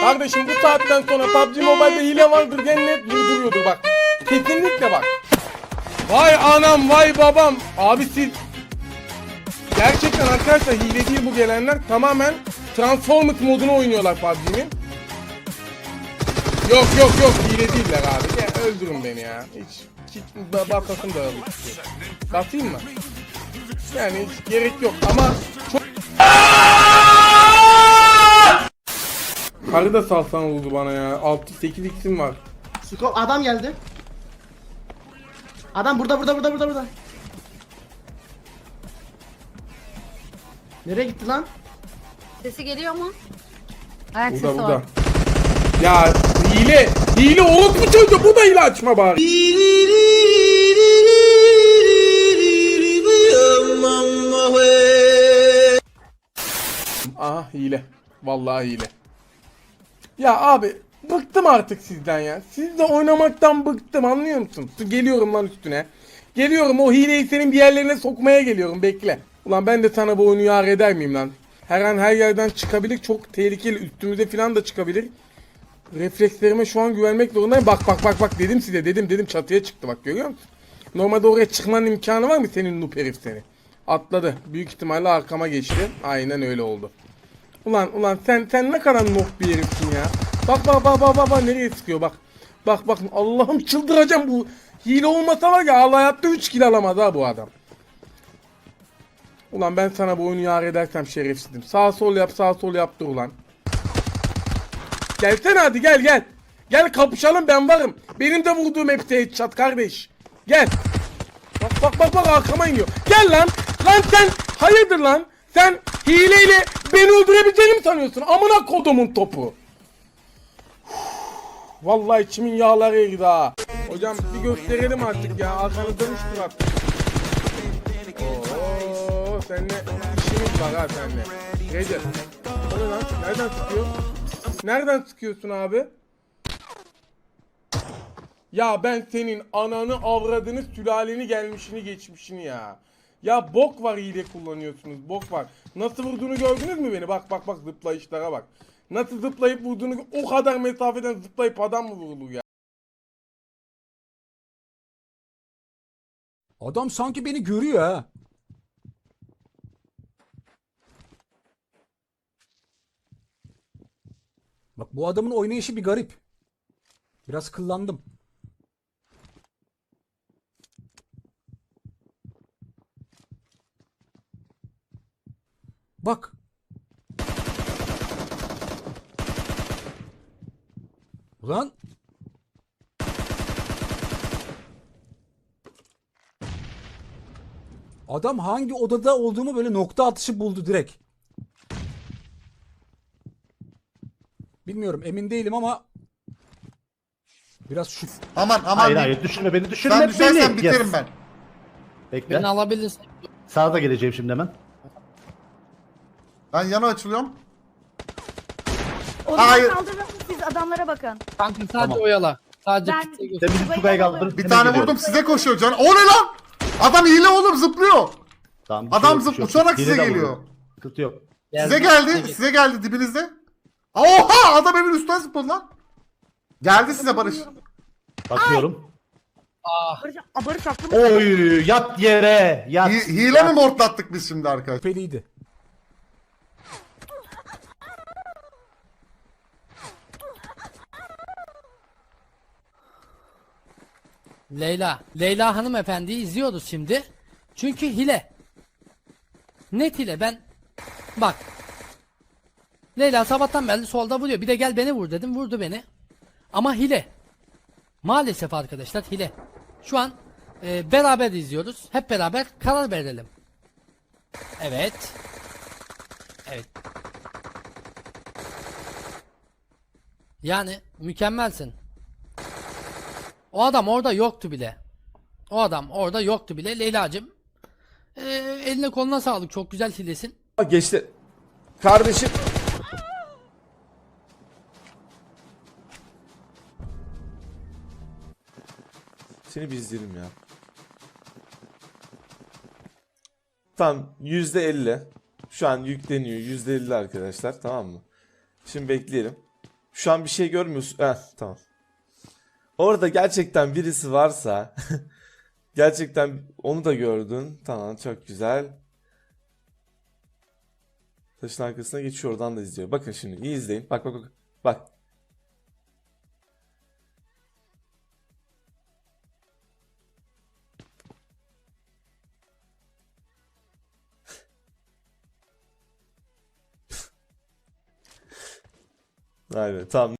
Kardeşim bu saatten sonra PUBG Mobile'de hile vardır diye net durduruyordur bak. Kesinlikle bak. Vay anam vay babam. Abi siz Gerçekten arkadaşlar hile değil bu gelenler tamamen Transformers modunu oynuyorlar PUBG'nin. Yok yok yok hile değiller abi. Ya, öldürün beni ya. Hiç, basasım da öldü. Basayım mı? Yani hiç gerek yok ama çok... Karı da salsan oldu bana ya. 6-8 x'im var. Skop adam geldi. Adam burada burada burada burada burada. Nereye gitti lan? Sesi geliyor mu? Ayak Burada sesi burada. var. Ya hile. Hile oğlum bu çocuğu. Bu da hile açma bari. Aha hile. Vallahi hile. Ya abi bıktım artık sizden ya. Sizle oynamaktan bıktım anlıyor musun? Geliyorum lan üstüne. Geliyorum o hileyi senin bir yerlerine sokmaya geliyorum bekle. Ulan ben de sana bu oyunu yar eder miyim lan? Her an her yerden çıkabilir çok tehlikeli üstümüze falan da çıkabilir. Reflekslerime şu an güvenmek zorundayım. Bak bak bak bak dedim size dedim dedim çatıya çıktı bak görüyor musun? Normalde oraya çıkmanın imkanı var mı senin noob herif seni? Atladı. Büyük ihtimalle arkama geçti. Aynen öyle oldu. Ulan ulan sen sen ne kadar noob bir herifsin ya. Bak bak bak bak bak, bak nereye sıkıyor bak. Bak bak Allah'ım çıldıracağım bu. Hile olmasa var ya Allah hayatta 3 kill alamaz ha bu adam. Ulan ben sana bu oyunu yar edersem şerefsizim. Sağ sol yap sağ sol yaptır ulan. Gelsene hadi gel gel. Gel kapışalım ben varım. Benim de vurduğum hepsi headshot kardeş. Gel. Bak bak bak bak arkama iniyor. Gel lan. Lan sen hayırdır lan? Sen hileyle beni öldürebileceğini mi sanıyorsun? Amına kodumun topu. Vallahi içimin yağları eridi ha. Hocam bir gösterelim artık ya. Arkanı dönüştür artık. Oo, seninle işimiz var ha seninle. Recep. O lan? Nereden sıkıyor? Nereden sıkıyorsun abi? Ya ben senin ananı avradını sülaleni gelmişini geçmişini ya. Ya bok var hile kullanıyorsunuz bok var. Nasıl vurduğunu gördünüz mü beni? Bak bak bak zıplayışlara bak. Nasıl zıplayıp vurduğunu o kadar mesafeden zıplayıp adam mı vurulur ya? Adam sanki beni görüyor ha. Bak bu adamın oynayışı bir garip. Biraz kıllandım. Bak. Ulan. Adam hangi odada olduğumu böyle nokta atışı buldu direkt. Bilmiyorum emin değilim ama biraz şu Aman aman. Hayır hayır düşürme beni düşürme Sen düşersen beni. biterim Yes. ben. Bekle. Beni alabilirsin. Sağda geleceğim şimdi hemen. Ben yana açılıyorum. Onu Hayır. kaldırın siz adamlara bakın. Kanka sadece Tamam. oyala. Sadece Ben- kitle göster. Sen bizim Tugay'ı kaldırın. Bir hemen tane geliyorum. vurdum size koşuyor can. O ne lan? Adam hile oğlum zıplıyor. Tamam, bir şey Adam yok, bir zıp şey yok. uçarak Hile size de geliyor. vurdum. Sıkıntı yok. Size geldi. Size geldi dibinizde. Oha adam evin üstünden zıpladı lan. Geldi size Barış. Bakıyorum. Barış, Aa, Barış aklımı Oy yat yere. Yat. Hi- hile mi mortlattık biz şimdi arkadaşlar? şüpheliydi. Leyla. Leyla hanımefendiyi izliyoruz şimdi. Çünkü hile. Net hile. Ben bak. Leyla sabahtan beri solda vuruyor. Bir de gel beni vur dedim. Vurdu beni. Ama hile. Maalesef arkadaşlar hile. Şu an e, beraber izliyoruz. Hep beraber karar verelim. Evet. Evet. Yani mükemmelsin. O adam orada yoktu bile. O adam orada yoktu bile. Leyla'cığım. e, eline koluna sağlık. Çok güzel hilesin. Geçti. Kardeşim. Seni bir izleyelim ya. Tamam yüzde elli. Şu an yükleniyor yüzde elli arkadaşlar tamam mı? Şimdi bekleyelim. Şu an bir şey görmüyorsun. Heh, tamam. Orada gerçekten birisi varsa gerçekten onu da gördün. Tamam çok güzel. Taşın arkasına geçiyor oradan da izliyor. Bakın şimdi iyi izleyin. Bak bak bak. Bak. Aynen tamam.